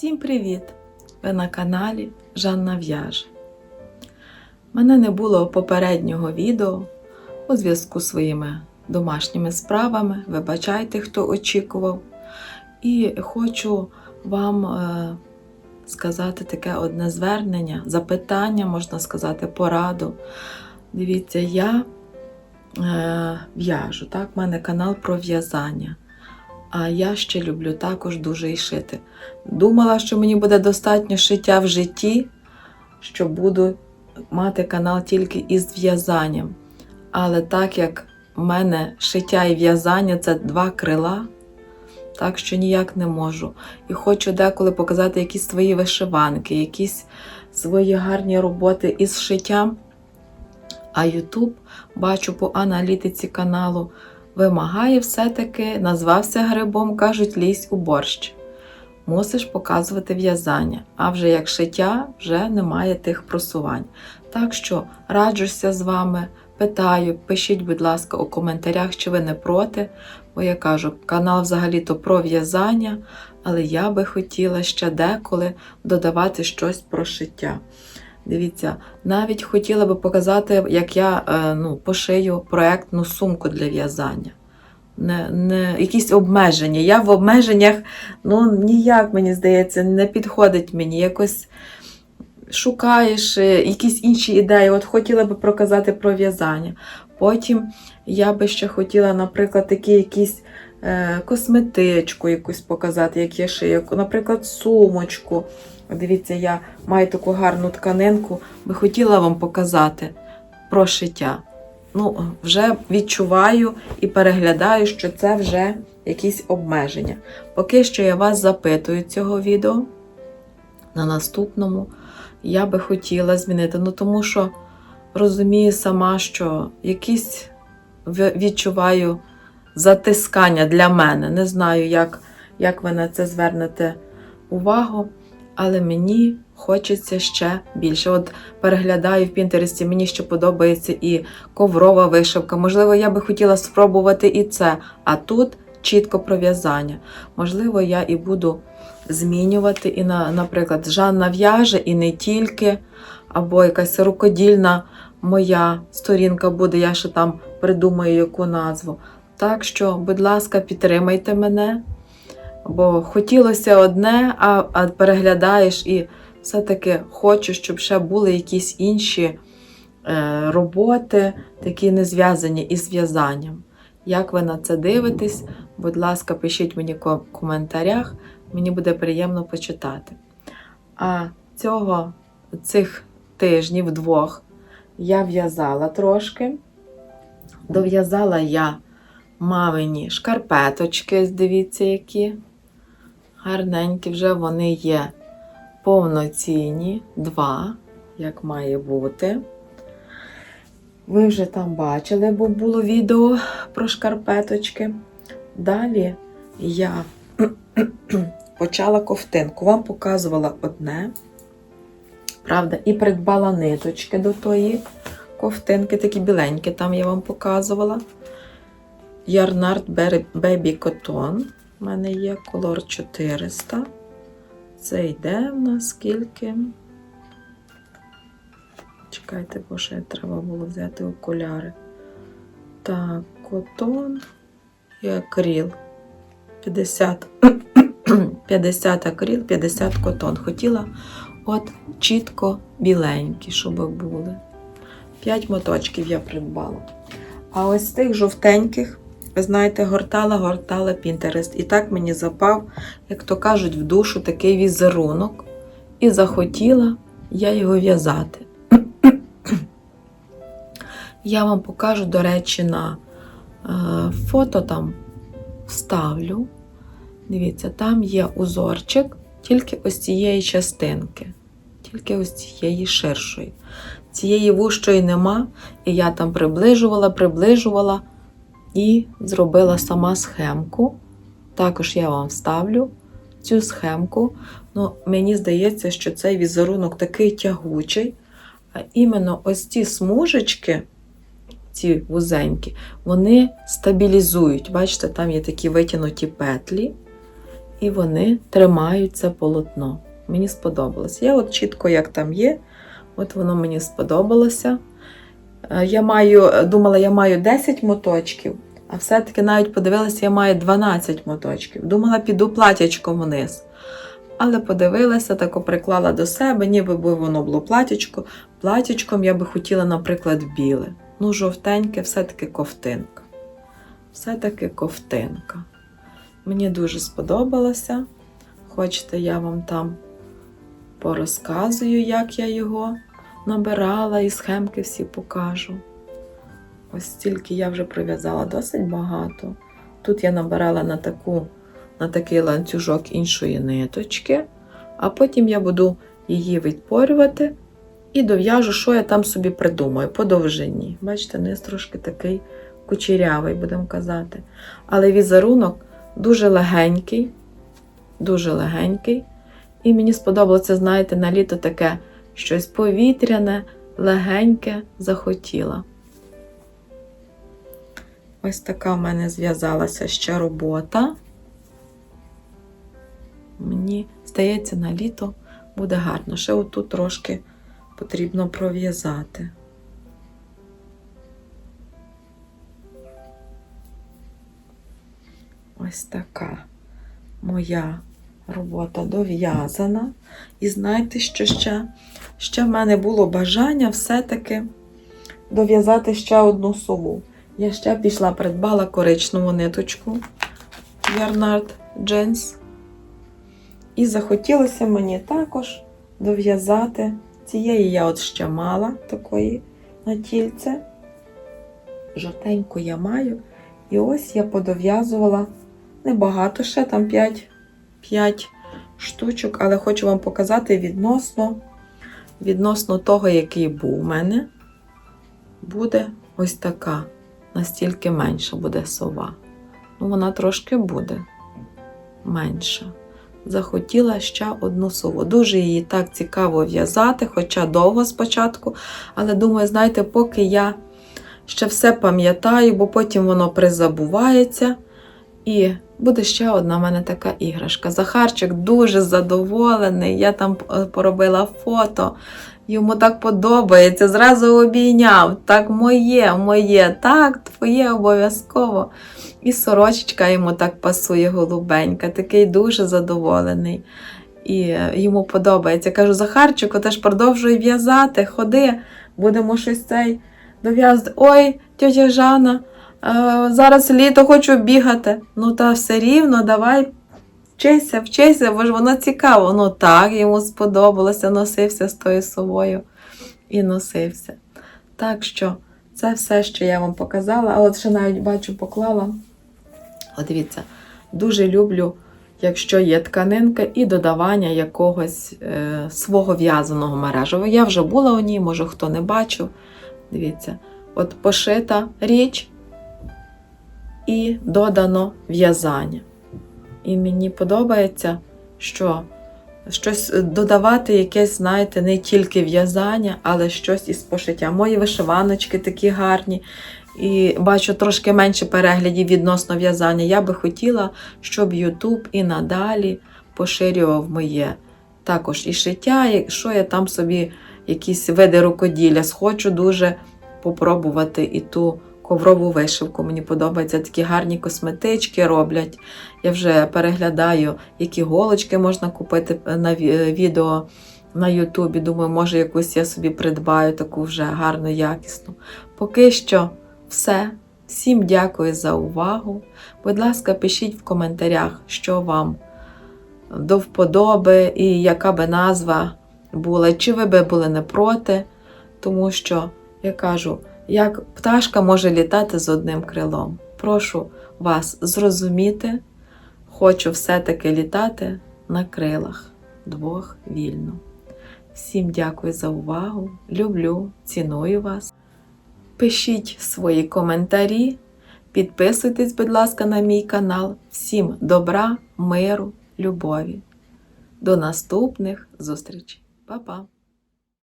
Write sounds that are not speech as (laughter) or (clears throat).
Всім привіт! Ви на каналі Жанна В'яже. Мене не було попереднього відео у зв'язку з своїми домашніми справами. Вибачайте, хто очікував. І хочу вам е, сказати таке одне звернення, запитання, можна сказати, пораду. Дивіться, я е, в'яжу, так, в мене канал про в'язання. А я ще люблю також дуже і шити. Думала, що мені буде достатньо шиття в житті, що буду мати канал тільки із в'язанням. Але так як в мене шиття і в'язання це два крила, так що ніяк не можу. І хочу деколи показати якісь свої вишиванки, якісь свої гарні роботи із шиттям. А YouTube бачу по аналітиці каналу вимагає все-таки, назвався грибом, кажуть, лізь у борщ. Мусиш показувати в'язання, а вже як шиття, вже немає тих просувань. Так що раджуся з вами, питаю, пишіть, будь ласка, у коментарях, чи ви не проти. Бо я кажу, канал взагалі-то про в'язання, але я би хотіла ще деколи додавати щось про шиття. Дивіться, навіть хотіла би показати, як я е, ну, пошию проектну сумку для в'язання. Не, не, якісь обмеження. Я в обмеженнях ну, ніяк, мені здається, не підходить мені. Якось шукаєш е, якісь інші ідеї. От хотіла би проказати про в'язання. Потім я би ще хотіла, наприклад, такі якісь е, косметичку якусь показати, як я шию, наприклад, сумочку. Дивіться, я маю таку гарну тканинку, би хотіла вам показати про шиття. Ну, вже відчуваю і переглядаю, що це вже якісь обмеження. Поки що я вас запитую цього відео. На наступному я би хотіла змінити. Ну, тому що розумію сама, що якісь відчуваю затискання для мене. Не знаю, як, як ви на це звернете увагу але мені хочеться ще більше. От переглядаю в Пінтересті, мені ще подобається і коврова вишивка. Можливо, я би хотіла спробувати і це. А тут чітко про в'язання. Можливо, я і буду змінювати, і, на, наприклад, Жанна в'яже, і не тільки, або якась рукодільна моя сторінка буде, я ще там придумаю яку назву. Так що, будь ласка, підтримайте мене. Бо хотілося одне, а, а переглядаєш і все-таки хочу, щоб ще були якісь інші е, роботи, такі не зв'язані із в'язанням. Як ви на це дивитесь? Будь ласка, пишіть мені в коментарях, мені буде приємно почитати. А цього, цих тижнів двох я в'язала трошки. Дов'язала я мамині шкарпеточки, дивіться, які гарненькі вже вони є повноцінні, два, як має бути. Ви вже там бачили, бо було відео про шкарпеточки. Далі я (clears throat) почала ковтинку. Вам показувала одне. Правда, і придбала ниточки до тої ковтинки, такі біленькі, там я вам показувала. Ярнард Baby Cotton. У мене є колор 400. Це йде в нас скільки. Чекайте, бо ще треба було взяти окуляри. Так, котон і акріл. 50, 50 (clears throat) акріл, 50 котон. Хотіла от чітко біленькі, щоб були. 5 моточків я придбала. А ось тих жовтеньких ви знаєте, гортала, гортала Пінтерест. І так мені запав, як то кажуть, в душу такий візерунок. І захотіла я його в'язати. Я вам покажу, до речі, на е, фото там вставлю. Дивіться, там є узорчик тільки ось цієї частинки, тільки ось цієї ширшої. Цієї вущої нема, і я там приближувала, приближувала і зробила сама схемку. Також я вам вставлю цю схемку. Ну, Мені здається, що цей візерунок такий тягучий. А іменно ось ці смужечки, ці вузенькі, вони стабілізують. Бачите, там є такі витягнуті петлі. і вони тримають це полотно. Мені сподобалось. Я от чітко, як там є, от воно мені сподобалося. Е, Я маю, думала, я маю 10 моточків, а все-таки навіть подивилася, я маю 12 моточків. Думала, піду платячком вниз. Але подивилася, так приклала до себе, ніби би воно було платячко. Платячком я би хотіла, наприклад, біле. Ну, жовтеньке, все-таки ковтинка. Все-таки ковтинка. Мені дуже сподобалося. Хочете, я вам там порозказую, як я його набирала і схемки всі покажу. Ось стільки я вже прив'язала досить багато. Тут я набирала на, таку, на такий ланцюжок іншої ниточки, а потім я буду її відпорювати і дов'яжу, що я там собі придумаю по довжині. Бачите, низ трошки такий кучерявий, будемо казати. Але візерунок дуже легенький, дуже легенький. І мені сподобалося, знаєте, на літо таке щось повітряне, легеньке захотіла. Ось така в мене зв'язалася ще робота. Мені здається, на літо буде гарно. Ще отут трошки потрібно пров'язати. Ось така моя робота дов'язана. І знаєте, що ще? Ще в мене було бажання все-таки дов'язати ще одну сову. Я ще пішла, придбала коричневу ниточку Ярнард Джинс. І захотілося мені також дов'язати. Цієї я от ще мала такої на тільце. Жовтеньку я маю. І ось я подов'язувала небагато, ще там 5, 5 штучок, але хочу вам показати відносно, відносно того, який був у мене. Буде ось така. Настільки менша буде сова. Ну, вона трошки буде менша. Захотіла ще одну сову. Дуже її так цікаво в'язати, хоча довго спочатку. Але думаю, знаєте, поки я ще все пам'ятаю, бо потім воно призабувається. І буде ще одна в мене така іграшка. Захарчик дуже задоволений. Я там е, поробила фото. Йому так подобається. Зразу обійняв. Так, моє, моє, так, твоє обов'язково. І сорочечка йому так пасує голубенька, такий дуже задоволений. І е, йому подобається. Кажу, Захарчику, ти ж продовжуй в'язати, ходи, будемо щось цей дов'язати. Ой, тетя Жана, зараз літо хочу бігати. Ну, та все рівно, давай вчися, вчися, бо ж воно цікаво. Ну так, йому сподобалося, носився з тою совою і носився. Так що це все, що я вам показала. А от ще навіть бачу, поклала. От дивіться, дуже люблю, якщо є тканинка і додавання якогось е, свого в'язаного мережева. Я вже була у ній, може хто не бачив. Дивіться, от пошита річ і додано в'язання. І мені подобається, що щось додавати, якесь, знаєте, не тільки в'язання, але щось із пошиття. Мої вишиваночки такі гарні. І бачу трошки менше переглядів відносно в'язання. Я би хотіла, щоб YouTube і надалі поширював моє також і шиття, якщо я там собі якісь види рукоділля схочу дуже попробувати і ту коврову вишивку. Мені подобається такі гарні косметички роблять. Я вже переглядаю, які голочки можна купити на відео на Ютубі. Думаю, може якусь я собі придбаю таку вже гарну, якісну. Поки що все. Всім дякую за увагу. Будь ласка, пишіть в коментарях, що вам до вподоби і яка би назва була, чи ви би були не проти, тому що, я кажу, як пташка може літати з одним крилом. Прошу вас зрозуміти, хочу все-таки літати на крилах двох вільно. Всім дякую за увагу. Люблю, ціную вас. Пишіть свої коментарі, підписуйтесь, будь ласка, на мій канал. Всім добра, миру, любові. До наступних зустрічей. Па-па!